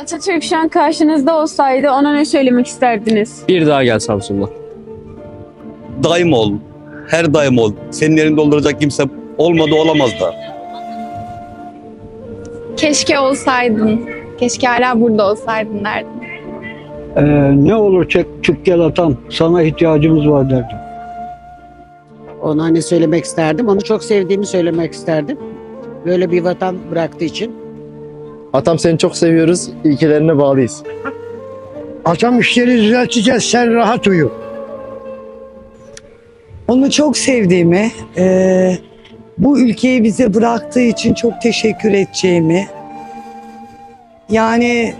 Atatürk şu an karşınızda olsaydı ona ne söylemek isterdiniz? Bir daha gel Samsun'da. Daim ol. Her daim ol. Senin yerinde dolduracak kimse olmadı olamaz da. Keşke olsaydın. Keşke hala burada olsaydın derdim. Ee, ne olur çık, çık gel atam. Sana ihtiyacımız var derdim. Ona ne söylemek isterdim? Onu çok sevdiğimi söylemek isterdim. Böyle bir vatan bıraktığı için. Atam seni çok seviyoruz. İlkelerine bağlıyız. Atam işleri düzelteceğiz. Sen rahat uyu. Onu çok sevdiğimi, eee, bu ülkeyi bize bıraktığı için çok teşekkür edeceğimi, yani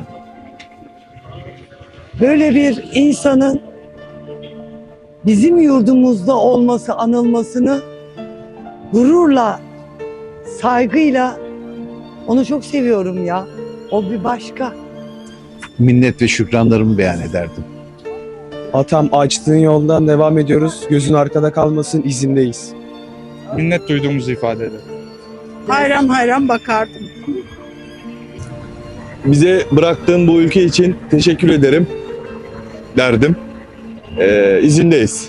böyle bir insanın bizim yurdumuzda olması, anılmasını gururla, saygıyla onu çok seviyorum ya. O bir başka. minnet ve şükranlarımı beyan ederdim. Atam açtığın yoldan devam ediyoruz. Gözün arkada kalmasın izindeyiz. minnet duyduğumuzu ifade eder. Hayran hayran bakardım. Bize bıraktığın bu ülke için teşekkür ederim derdim. Ee, izindeyiz.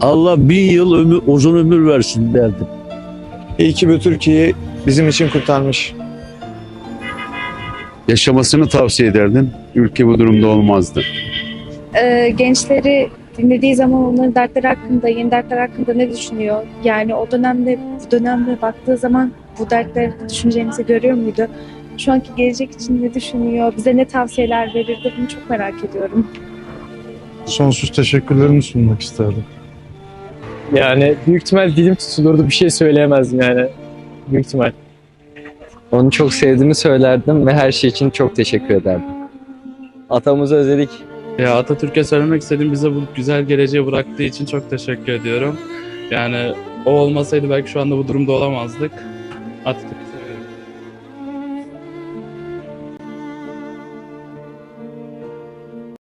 Allah bin yıl ömür, uzun ömür versin derdim. İyi ki bu Türkiye'yi bizim için kurtarmış. Yaşamasını tavsiye ederdim. Ülke bu durumda olmazdı. Ee, gençleri dinlediği zaman onların dertleri hakkında, yeni dertler hakkında ne düşünüyor? Yani o dönemde, bu dönemde baktığı zaman bu dertleri düşüneceğimizi görüyor muydu? Şu anki gelecek için ne düşünüyor? Bize ne tavsiyeler verirdi? Bunu çok merak ediyorum. Sonsuz teşekkürlerimi sunmak isterdim. Yani büyük ihtimal dilim tutulurdu. Bir şey söyleyemezdim yani. Büyük ihtimal. Onu çok sevdiğimi söylerdim ve her şey için çok teşekkür ederdim. Atamızı özledik. Ya Atatürk'e söylemek istediğim bize bu güzel geleceği bıraktığı için çok teşekkür ediyorum. Yani o olmasaydı belki şu anda bu durumda olamazdık. Atatürk